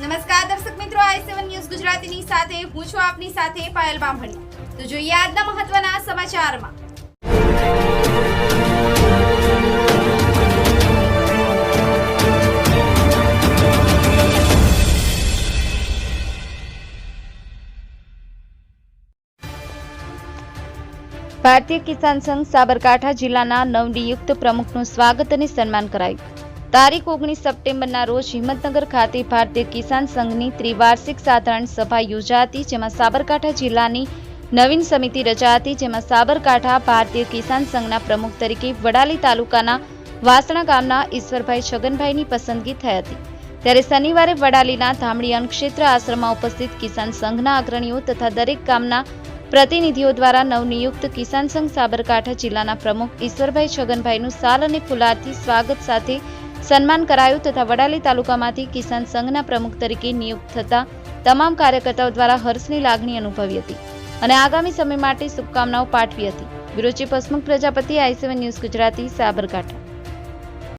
નમસ્કાર દર્શક મિત્રો, આઈ સેવન ન્યૂઝ ગુજરાતીની સાથે, હું છું આપની સાથે પાયલ બામણી. તો જોઈએ આજના મહત્વના સમાચારમાં. ભારતીય કિસાન સંઘ સાબરકાંઠા જિલ્લાના નવનિયુક્ત પ્રમુખનું સ્વાગત અને સન્માન કરાયું. તારીખ ઓગણીસ સપ્ટેમ્બરના રોજ હિંમતનગર ખાતે ભારતીય કિસાન સંઘની ત્રિવાર્ષિક સાધારણ સભા યોજાતી, જેમાં સાબરકાંઠા જિલ્લાની નવીન સમિતિ રચાતી, જેમાં સાબરકાંઠા ભારતીય કિસાન સંઘના પ્રમુખ તરીકે વડાલી તાલુકાના વાસણા ગામના ઈશ્વરભાઈ છગનભાઈની પસંદગી થઈ હતી. ત્યારે શનિવારે વડાલીના ધામડી અન્નક્ષેત્ર આશ્રમમાં ઉપસ્થિત કિસાન સંઘના અગ્રણીઓ તથા દરેક ગામના પ્રતિનિધિઓ દ્વારા નવનિયુક્ત કિસાન સંઘ સાબરકાંઠા જિલ્લાના પ્રમુખ ઈશ્વરભાઈ છગનભાઈનું સાલ અને ફુલારથી સ્વાગત સાથે સન્માન કરાયું તથા વડાલી તાલુકામાંથી કિસાન સંઘના પ્રમુખ તરીકે નિયુક્ત થતા તમામ કાર્યકર્તાઓ દ્વારા હર્ષની લાગણી અનુભવી હતી અને આગામી સમય માટે શુભકામનાઓ પાઠવી હતી. Bureau chief Prajapati I seven news Gujarati, Sabarkantha.